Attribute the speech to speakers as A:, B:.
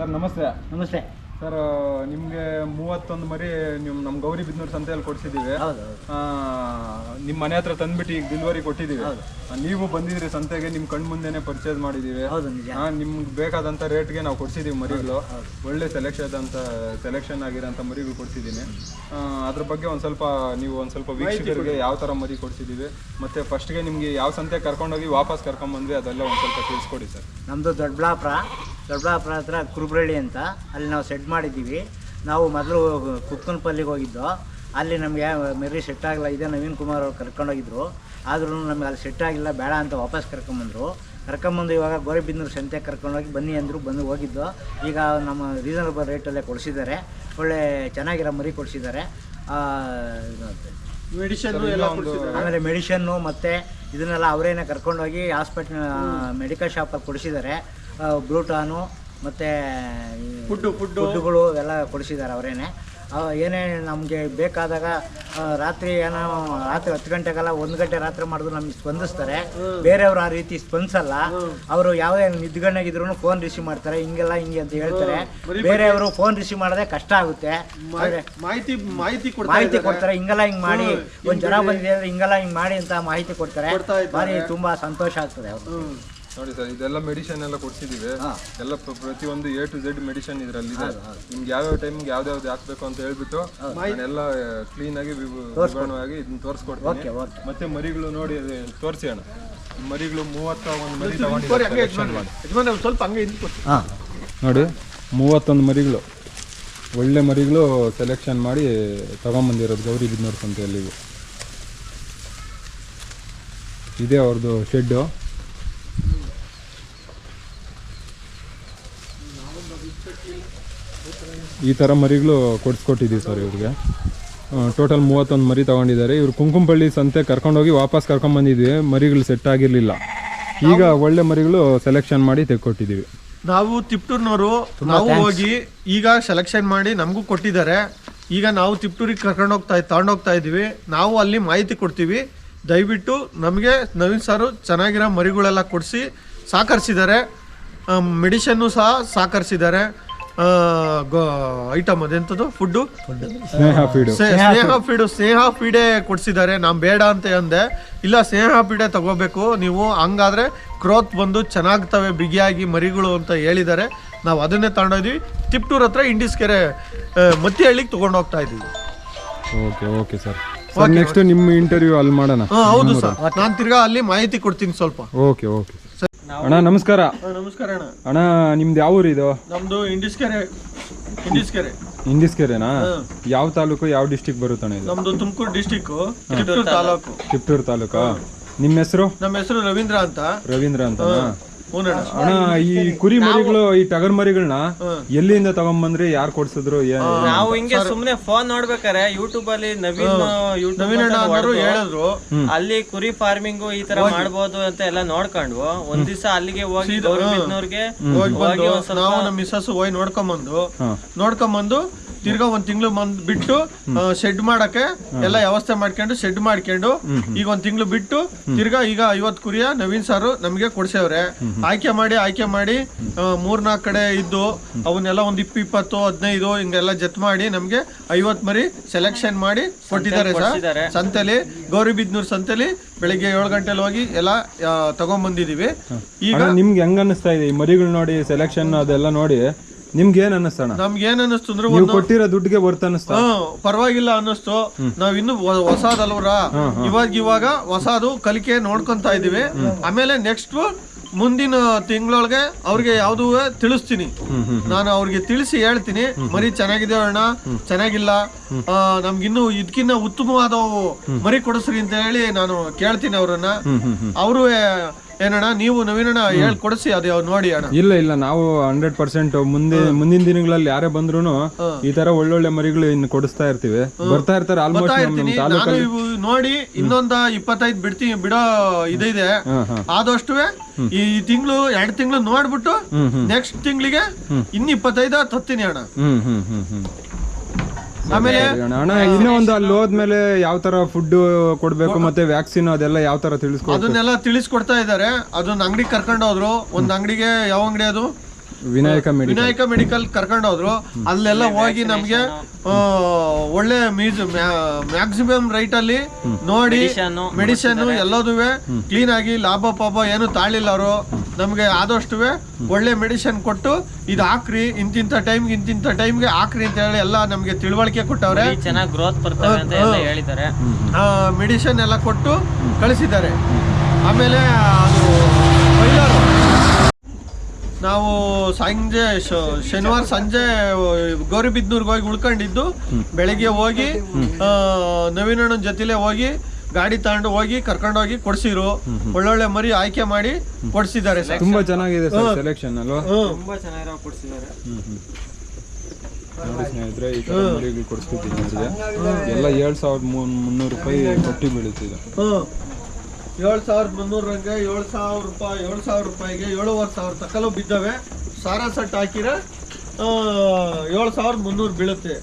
A: Sir ನಮಸ್ತೆ.
B: ನಮಸ್ತೆ.
A: Sir ನಿಮಗೆ ಮೂವತ್ತೊಂದು ಮರಿ ನಿಮ್ ನಮ್ ಗೌರಿ ಬಿದ್ನೂರು ಸಂತೆಯಲ್ಲಿ ಕೊಡ್ಸಿದ್ದೀವಿ. ನಿಮ್ಮ ಮನೆ ಹತ್ರ ತಂದ್ಬಿಟ್ಟು ಈಗ ಡೆಲಿವರಿ ಕೊಟ್ಟಿದ್ದೀವಿ. ನೀವು ಬಂದಿದ್ರಿ ಸಂತೆಗೆ ನಿಮ್ಮ ಕಣ್ ಮುಂದೆನೆ ಪರ್ಚೇಸ್ ಮಾಡಿದ್ದೀವಿ. ನಿಮ್ಗೆ ಬೇಕಾದಂಥ ರೇಟ್ಗೆ ನಾವು ಕೊಡ್ಸಿದ್ದೀವಿ ಮರಿಗಳು. ಒಳ್ಳೆ ಸೆಲೆಕ್ಷನ್ ಅಂತ ಸೆಲೆಕ್ಷನ್ ಆಗಿರೋಂಥ ಮರಿಗಳು ಕೊಡ್ಸಿದ್ದೀನಿ. ಅದ್ರ ಬಗ್ಗೆ ಒಂದ್ ಸ್ವಲ್ಪ ನೀವು ಒಂದ್ ಸ್ವಲ್ಪ ವೀಕ್ಷಕರಿಗೆ ಯಾವ ತರ ಮರಿ ಕೊಡ್ಸಿದ್ದೀವಿ. ಮತ್ತು ಫಸ್ಟ್ಗೆ ನಿಮಗೆ ಯಾವ ಸಂತೆ ಕರ್ಕೊಂಡೋಗಿ ವಾಪಸ್ ಕರ್ಕೊಂಬಂದ್ವಿ ಅದೆಲ್ಲ ಒಂದ್ ಸ್ವಲ್ಪ ತಿಳಿಸ್ಕೊಡಿ ಸರ್.
B: ನಮ್ಮದು ದೊಡ್ಡಬಳ್ಳಾಪುರ ದೊಡ್ಡಬಳ್ಳಾಪುರ ಹತ್ರ ಕುರುಬ್ರಳ್ಳಿ ಅಂತ ಅಲ್ಲಿ ನಾವು ಸೆಟ್ ಮಾಡಿದ್ದೀವಿ. ನಾವು ಮೊದಲು ಕುಕ್ಕನಪಲ್ಲಿಗೆ ಹೋಗಿದ್ದು ಅಲ್ಲಿ ನಮಗೆ ಮೆರಿ ಸೆಟ್ ಆಗಲ್ಲ ಇದೆ ನವೀನ್ ಕುಮಾರ್ ಅವ್ರು ಕರ್ಕೊಂಡೋಗಿದ್ರು. ಆದ್ರೂ ನಮಗೆ ಅಲ್ಲಿ ಸೆಟ್ ಆಗಿಲ್ಲ ಬೇಡ ಅಂತ ವಾಪಸ್ ಕರ್ಕೊಂಬಂದರು. ಕರ್ಕೊಂಬಂದು ಇವಾಗ ಗೋರೆಬಿಂದ್ರು ಸಂತೆ ಕರ್ಕೊಂಡೋಗಿ ಬನ್ನಿ ಅಂದರು ಬಂದು ಹೋಗಿದ್ದು. ಈಗ ನಮ್ಮ ರೀಸನಬಲ್ ರೇಟಲ್ಲೇ ಕೊಡಿಸಿದ್ದಾರೆ. ಒಳ್ಳೆ ಚೆನ್ನಾಗಿರೋ ಮರಿ ಕೊಡಿಸಿದ್ದಾರೆ.
C: ಮೆಡಿಸಿನ್ ಎಲ್ಲ ಕೊಡ್ಸಿದ್ದಾರೆ.
B: ಆಮೇಲೆ ಮೆಡಿಷನ್ನು ಮತ್ತು ಇದನ್ನೆಲ್ಲ ಅವರೇನೆ ಕರ್ಕೊಂಡೋಗಿ ಹಾಸ್ಪಿಟ್ಲ್ ಮೆಡಿಕಲ್ ಶಾಪಲ್ಲಿ ಕೊಡಿಸಿದ್ದಾರೆ. ಬ್ರೂಟಾನು ಮತ್ತು
C: ಫುಡ್ಡು ಫುಡ್ಡು.
B: ಫುಡ್ಡುಗಳು ಎಲ್ಲ ಕೊಡಿಸಿದ್ದಾರೆ ಅವರೇನೆ. ಏನೇ ನಮಗೆ ಬೇಕಾದಾಗ ರಾತ್ರಿ ಏನೋ ರಾತ್ರಿ ಹತ್ತು ಗಂಟೆಗೆಲ್ಲ ಒಂದು ಗಂಟೆ ರಾತ್ರಿ ಮಾಡಿದ್ರು ನಮಗೆ ಸ್ಪಂದಿಸ್ತಾರೆ. ಬೇರೆಯವರು ಆ ರೀತಿ ಸ್ಪಂದಿಸಲ್ಲ. ಅವರು ಯಾವುದೇ ನಿದ್ಗಣ್ಣಾಗಿದ್ರು ಫೋನ್ ರಿಸೀವ್ ಮಾಡ್ತಾರೆ. ಹಿಂಗೆಲ್ಲ ಹಿಂಗೆ ಅಂತ ಹೇಳ್ತಾರೆ. ಬೇರೆಯವರು ಫೋನ್ ರಿಸೀವ್ ಮಾಡೋದೇ ಕಷ್ಟ ಆಗುತ್ತೆ.
C: ಮಾಹಿತಿ ಮಾಹಿತಿ
B: ಮಾಹಿತಿ ಕೊಡ್ತಾರೆ. ಹಿಂಗೆಲ್ಲ ಹಿಂಗೆ ಮಾಡಿ ಒಂದು ಜ್ವರ ಬಂದಿದೆ ಅಂದ್ರೆ ಹಿಂಗೆಲ್ಲ ಹಿಂಗೆ ಮಾಡಿ ಅಂತ ಮಾಹಿತಿ ಕೊಡ್ತಾರೆ.
C: ಕೊಡ್ತಾ
B: ಭಾರಿ ತುಂಬ ಸಂತೋಷ ಆಗ್ತದೆ ಅವ್ರು.
A: ನೋಡಿ ಸರ್ ಇದೆಲ್ಲ ಮೆಡಿಸಿನ್ ಎಲ್ಲ ಕೊಡ್ಸಿದೀವಿ. ಎಲ್ಲ ಪ್ರ- ಪ್ರತಿಯೊಂದು ಎ ಟು ಝೆಡ್ ಮೆಡಿಸಿನ್ ಇದರಲ್ಲಿ ಇದೆ ನಿಮ್ಗೆ ಯಾವ್ಯಾವ ಟೈಮ್ಗೆ ಯಾವ್ದಾವ್ದು ಹಾಕ್ಬೇಕು ಅಂತ ಹೇಳ್ಬಿಟ್ಟು ಎಲ್ಲ ಕ್ಲೀನ್ ಆಗಿ ವಿಭಾಗವಾಗಿ ವಿವರಣವಾಗಿ ಇದನ್ನ ತೋರಿಸ್ಕೊಡ್ತೀನಿ.
B: Okay okay.
A: ಮತ್ತೆ ಮರಿಗಳು ನೋಡಿ ತೋರಿಸಿ ಅಣ್ಣ. ಮರಿಗಳು ಮೂವತ್ತ ಒಂದು ಮರಿ
C: ಸ್ವಲ್ಪ ಹಂಗೆ.
A: ನೋಡಿ ಮೂವತ್ತೊಂದು ಮರಿಗಳು. ಒಳ್ಳೆ ಮರಿಗಳು ಸೆಲೆಕ್ಷನ್ ಮಾಡಿ ತಗೊಂಬಂದಿರೋದು ಗೌರಿ ಬಿದ್ನೂರು ಸಂತೆಯಲ್ಲಿ. ಇದೆ ಇದೇ ಅವ್ರದ್ದು ಶೆಡ್ಡು ಈ ಥರ ಮರಿಗಳು ಕೊಡಿಸ್ಕೊಟ್ಟಿದ್ದೀವಿ ಸರ್ ಇವ್ರಿಗೆ. ಟೋಟಲ್ ಮೂವತ್ತೊಂದು ಮರಿ ತಗೊಂಡಿದ್ದಾರೆ. ಇವ್ರು ಕುಂಕುಂಪಳ್ಳಿ ಸಂತೆ ಕರ್ಕೊಂಡೋಗಿ ವಾಪಸ್ ಕರ್ಕೊಂಬಂದಿದ್ವಿ ಮರಿಗಳು ಸೆಟ್ ಆಗಿರಲಿಲ್ಲ. ಈಗ ಒಳ್ಳೆ ಮರಿಗಳು ಸೆಲೆಕ್ಷನ್ ಮಾಡಿ ತೆಕ್ಕೊಟ್ಟಿದ್ದೀವಿ.
C: ನಾವು ತಿಪ್ಟೂರ್ನವರು ನಾವು ಹೋಗಿ ಈಗ ಸೆಲೆಕ್ಷನ್ ಮಾಡಿ ನಮಗೂ ಕೊಟ್ಟಿದ್ದಾರೆ. ಈಗ ನಾವು ತಿಪ್ಟೂರಿಗೆ ಕರ್ಕೊಂಡು ಹೋಗ್ತಾ ತಗೊಂಡೋಗ್ತಾ ಇದ್ದೀವಿ. ನಾವು ಅಲ್ಲಿ ಮಾಹಿತಿ ಕೊಡ್ತೀವಿ. ದಯವಿಟ್ಟು ನಮಗೆ ನವೀನ್ ಸಾರು ಚೆನ್ನಾಗಿರೋ ಮರಿಗಳೆಲ್ಲ ಕೊಡಿಸಿ ಸಹಕರಿಸಿದ್ದಾರೆ ಮೆಡಿಷನ್ನು ಸಹ ಸಾಕರಿಸಿದ್ದಾರೆ. ಐಟಮ್ ಅದೆಂತದ್ದು ಫುಡ್ಡು
A: ಸ್ನೇಹ ಫೀಡು.
C: ಸ್ನೇಹ ಫೀಡೆ. ಸ್ನೇಹ ಫೀಡೇ ಕೊಡ್ಸಿದ್ದಾರೆ. ನಾನ್ ಬೇಡ ಅಂತ ಅಂದೆ. ಇಲ್ಲ ಸ್ನೇಹ ಫೀಡೆ ತಗೋಬೇಕು. ನೀವು ಹಂಗಾದ್ರೆ ಕ್ರೋತ್ ಬಂದು ಚೆನ್ನಾಗ್ತವೆ ಬಿಗಿಯಾಗಿ ಮರಿಗಳು ಅಂತ ಹೇಳಿದ್ದಾರೆ. ನಾವು ಅದನ್ನೇ ತಗೊಂಡೋದ್ವಿ. ತಿಪ್ಟೂರ್ ಹತ್ರ ಇಂಡಿಸ್ಕೆರೆ ಕೆರೆ ಮತ್ತಿಹಳ್ಳಿಗೆ ತಗೊಂಡು ಹೋಗ್ತಾ ಇದೀವಿ
A: okay okay sir. Sir next ನಿಮ್ಮ ಇಂಟರ್ವ್ಯೂ ಅಲ್ಲಿ ಮಾಡೋಣ.
C: ಹಾ ಹೌದು ಸರ್. ನಾನು ತಿರ್ಗಾ ಅಲ್ಲಿ ಮಾಹಿತಿ ಕೊಡ್ತೀನಿ ಸ್ವಲ್ಪ.
A: Okay okay. ಅಣ್ಣ ನಮಸ್ಕಾರ.
C: ನಮಸ್ಕಾರ ಅಣ್ಣ.
A: ಅಣ್ಣ ನಿಮ್ದು ಯಾವ ಊರು ಇದು?
C: ನಮ್ದು ಇಂಡಿಸ್ಕೆರೆ ಇಂಡಿಸ್ಕೆರೆ.
A: ಇಂಡಿಸ್ಕೆರೆನಾ? ಯಾವ ತಾಲೂಕು ಯಾವ ಡಿಸ್ಟಿಕ್ ಬರುತ್ತಣ್ಣ ಇದು?
C: ನಮ್ದು ತುಮಕೂರು ಡಿಸ್ಟಿಕ್ ತಿಪ್ಟೂರು ತಾಲೂಕು.
A: ಚಿತ್ತೂರು ತಾಲೂಕಾ? ನಿಮ್ಮ ಹೆಸರು?
C: ನಮ್ಮ ಹೆಸರು ರವೀಂದ್ರ ಅಂತ.
A: ರವೀಂದ್ರ
C: ಹ್ಞೂ
A: ಅಣ್ಣ ಈ ಕುರಿ ಮರಿಗಳು ಈ ಟಗರ್ ಮರಿಗಳನ್ನ ಎಲ್ಲಿಂದ ತಗೊಂಬಂದ್ರಿ ಯಾರು ಕೊಡ್ಸಿದ್ರು
D: ನಾವು ಹಿಂಗೆ ಸುಮ್ನೆ ಫೋನ್ ನೋಡ್ಬೇಕಾರೆ ಯೂಟ್ಯೂಬ್ ಅಲ್ಲಿ ನವೀನ್ ಯೂಟ್ಯೂಬ್
C: ಹೇಳಿದ್ರು.
D: ಅಲ್ಲಿ ಕುರಿ ಫಾರ್ಮಿಂಗ್ ಈ ತರ ಮಾಡಬಹುದು ಅಂತ ಎಲ್ಲ ನೋಡ್ಕೊಂಡ್ವು ಒಂದ್ ದಿವಸ ಅಲ್ಲಿಗೆ ಹೋಗಿ ಗೌರಿಬಿದ್ನೂರ್ಗೆ
C: ಹೋಗಿ ಬಂದು
D: ಒಂದ್ ಸ್ವಲ್ಪ
C: ನಾವು ನಮ್ಮ ಮಿಸ್ಸಸ್ ಹೋಗಿ ನೋಡ್ಕೊಂಬಂದು. ನೋಡ್ಕೊಂಬಂದು ತಿರ್ಗಾ ಒಂದ್ ತಿಂಗಳು ಬಂದ್ ಬಿಟ್ಟು ಶೆಡ್ ಮಾಡಕ್ಕೆ ಎಲ್ಲ ವ್ಯವಸ್ಥೆ ಮಾಡ್ಕೊಂಡು ಶೆಡ್ ಮಾಡ್ಕೊಂಡು ಈಗ ಒಂದ್ ತಿಂಗಳು ಬಿಟ್ಟು ತಿರ್ಗಾ ಈಗ ಐವತ್ ಕುರಿಯ ನವೀನ್ ಸಾರು ನಮ್ಗೆ ಕೊಡ್ಸೇವ್ರೆ. ಆಯ್ಕೆ ಮಾಡಿ ಆಯ್ಕೆ ಮಾಡಿ ಮೂರ್ನಾಲ್ಕ್ ಕಡೆ ಇದ್ದು ಅವನ್ನೆಲ್ಲ ಒಂದ್ ಇಪ್ಪ ಇಪ್ಪತ್ತು ಹದಿನೈದು ಹಿಂಗೆಲ್ಲ ಜತ್ ಮಾಡಿ ನಮ್ಗೆ ಐವತ್ ಮರಿ ಸೆಲೆಕ್ಷನ್ ಮಾಡಿ ಕೊಟ್ಟಿದ್ದಾರೆ ಸರ್. ಸಂತೆಲಿ ಗೌರಿಬಿದ್ನೂರ್ ಸಂತೆಲಿ ಬೆಳಿಗ್ಗೆ ಏಳು ಗಂಟೆಲಿ ಹೋಗಿ ಎಲ್ಲ ತಗೊಂಡ್ ಬಂದಿದೀವಿ ಈಗ
A: ನಿಮ್ಗೆ ಹೆಂಗ್ ಅನಿಸ್ತಾ ಇದೆ? ಈ ಮರಿಗಳು ನೋಡಿ ಸೆಲೆಕ್ಷನ್ ಅದೆಲ್ಲ ನೋಡಿ ನಿಮ್ಗೆ ಏನ್ ಅನ್ನಿಸ್ತಣ್ಣ
C: ನಮ್ಗೆ ಏನ್ ಅನ್ನಿಸ್ತು ಅಂದ್ರೆ
A: ನೀವು ಕೊಟ್ಟಿರೋ ದುಡ್ಡಿಗೆ ವರ್ತ್ ಅನ್ನಿಸ್ತಾ?
C: ಪರವಾಗಿಲ್ಲ ಅನ್ನಿಸ್ತು. ನಾವ್ ಇನ್ನು ಹೊ- ಹೊಸಾದಲ್ವ್ರ ಇವಾಗ ಇವಾಗ ಹೊಸದು ಕಲಿಕೆ ನೋಡ್ಕೊಂತ ಇದೀವಿ. ಆಮೇಲೆ ನೆಕ್ಸ್ಟ್ ಮುಂದಿನ ತಿಂಗಳೊಳಗೆ ಅವ್ರಿಗೆ ಯಾವ್ದು ತಿಳಿಸ್ತೀನಿ. ನಾನು ಅವ್ರಿಗೆ ತಿಳಿಸಿ ಹೇಳ್ತೀನಿ. ಮರಿ ಚೆನ್ನಾಗಿದೆ ಅಣ್ಣ? ಚೆನ್ನಾಗಿಲ್ಲ? ಆ, ನಮ್ಗಿನ್ನು ಇದಕ್ಕಿನ್ನ ಉತ್ತಮವಾದವು. ಮರಿ ಕೊಡಿಸ್ರಿ ಅಂತ ಹೇಳಿ ನಾನು ಕೇಳ್ತೀನಿ ಅವ್ರನ್ನ. ಅವರು ಏನಣ್ಣ ನೀವು ನವೀನಣ್ಣ ಹೇಳ್ಕೊಡಿಸಿ ಅದು ಅದು ನೋಡಿ ಅಣ್ಣ.
A: ಇಲ್ಲ ಇಲ್ಲ ನಾವು ಹಂಡ್ರೆಡ್ ಪರ್ಸೆಂಟ್ ಮುಂದೆ ಮುಂದಿನ ದಿನಗಳಲ್ಲಿ ಯಾರೇ ಬಂದ್ರು ಈ ತರ ಒಳ್ಳೊಳ್ಳೆ ಮರಿಗಳು ಇನ್ನು ಕೊಡಿಸ್ತಾ ಇರ್ತೀವಿ. ಬರ್ತಾ ಇರ್ತಾರೆ ಆಲ್ಮೋಸ್ಟ್ ನಮ್
C: ನಾನು
A: ತಾಲೂಕಲ್ಲಿ.
C: ಇವು ನೋಡಿ ಇನ್ನೊಂದ ಇಪ್ಪತ್ತೈದು ಬಿಡ್ತೀನಿ ಬಿಡೋ ಇದಿದೆ. ಆದಷ್ಟು ಈ ತಿಂಗಳು ಎರಡ್ ತಿಂಗಳು ನೋಡ್ಬಿಟ್ಟು ನೆಕ್ಸ್ಟ್ ತಿಂಗಳಿಗೆ ಇನ್ನು ಇಪ್ಪತ್ತೈದ ತತ್ತೀನಿ ಅಣ್ಣ.
A: ಹ್ಮ್ ಹ್ಮ್ ಹ್ಮ್ ಹ್ಮ್.
C: ಆಮೇಲೆ
A: ಇನ್ನೂ ಒಂದು ಅಲ್ಲಿ ಹೋದ್ಮೇಲೆ ಯಾವ ತರ ಫುಡ್ ಕೊಡ್ಬೇಕು ಮತ್ತೆ ವ್ಯಾಕ್ಸಿನ್ ಅದೆಲ್ಲ ಯಾವ ತರ ತಿಳಿಸ್ಕೊ
C: ಅದನ್ನೆಲ್ಲ ತಿಳಿಸ್ಕೊಡ್ತಾ ಇದ್ದಾರೆ. ಅದನ್ನ ಅಂಗಡಿ ಕರ್ಕೊಂಡು ಹೋದ್ರು. ಒಂದ್ ಅಂಗಡಿಗೆ ಯಾವ ಅಂಗಡಿ ಅದು?
A: ವಿನಾಯಕ ಮೆಡಿಕಲ್
C: ವಿನಾಯಕ ಮೆಡಿಕಲ್ ಕರ್ಕೊಂಡು ಹೋದ್ರು. ಅಲ್ಲೆಲ್ಲ ಹೋಗಿ ನಮ್ಗೆ ಒಳ್ಳೆ ಮೀಸ್ ಮ್ಯಾಕ್ಸಿಮಮ್ ರೈಟ್ ಅಲ್ಲಿ ನೋಡಿ ಮೆಡಿಸಿನ್ ಎಲ್ಲದುವೆ ಕ್ಲೀನ್ ಆಗಿ ಲಾಭ ಪಾಪ ಏನು ತಾಳಿಲ್ಲ ಅವರು. ನಮ್ಗೆ ಆದಷ್ಟು ಒಳ್ಳೆ ಮೆಡಿಸಿನ್ ಕೊಟ್ಟು ಇದು ಹಾಕ್ರಿ ಇಂತಿಂತ ಟೈಮ್ಗೆ ಇಂತಿಂತ ಟೈಮ್ಗೆ ಹಾಕ್ರಿ ಅಂತ ಹೇಳಿ ಎಲ್ಲ ನಮಗೆ ತಿಳುವಳಿಕೆ ಕೊಟ್ಟವ್ರೆ.
D: ಚೆನ್ನಾಗಿ ಗ್ರೋತ್ ಬರ್ತವೆ ಅಂತ ಎಲ್ಲ ಹೇಳಿದ್ದಾರೆ.
C: ಮೆಡಿಸಿನ್ ಎಲ್ಲ ಕೊಟ್ಟು ಕಳಿಸಿದ್ದಾರೆ. ಆಮೇಲೆ ಅದು ಬೈಲರು ನಾವು ಸಂಜೆ ಶನಿವಾರ ಸಂಜೆ ಗೌರಿಬಿದ್ನೂರ್ಗೆ ಹೋಗಿ ಉಳ್ಕೊಂಡಿದ್ದು ಬೆಳಗ್ಗೆ ಹೋಗಿ ನವೀನಣ್ಣನ ಜೊತೆಲೆ ಹೋಗಿ ಗಾಡಿ ತಗೊಂಡು ಹೋಗಿ ಕರ್ಕೊಂಡೋಗಿ ಕೊಡ್ಸಿರು. ಒಳ್ಳೊಳ್ಳೆ ಮರಿ ಆಯ್ಕೆ ಮಾಡಿ ಕೊಡ್ಸಿದ್ದಾರೆ ಸರ್.
A: ತುಂಬಾ ಚೆನ್ನಾಗಿದೆ ಸರ್ ಸೆಲೆಕ್ಷನ್ ಅಲ್ವಾ?
D: ತುಂಬಾ ಚೆನ್ನಾಗಿರೋ ಕೊಡ್ಸಿದ್ದಾರೆ.
A: ನೋಡಿ ಸ್ನೇಹಿತರೆ ಈ ತರ ಮರಿಗಳು ಕೊಡಿಸ್ತಿದ್ದೀನಿ ಅವ್ರಿಗೆ ಎಲ್ಲ ಏಳ್ ಸಾವಿರದ ಮುನ್ನೂರು ರೂಪಾಯಿ ಕೊಟ್ಟಿ ಬೀಳುತ್ತಿದೆ.
C: ಏಳು ಸಾವಿರದ ಮುನ್ನೂರಂಗೆ ಏಳು ಸಾವಿರ ರೂಪಾಯಿ ಏಳು ಸಾವಿರ ರೂಪಾಯಿಗೆ ಏಳುವರೆ ಸಾವಿರ ತಕಲು ಬಿದ್ದವೆ. ಸಾರಾ ಸೆಟ್ ಹಾಕಿದ್ರೆ ಏಳು ಸಾವಿರದ ಮುನ್ನೂರು ಬೀಳುತ್ತೆ.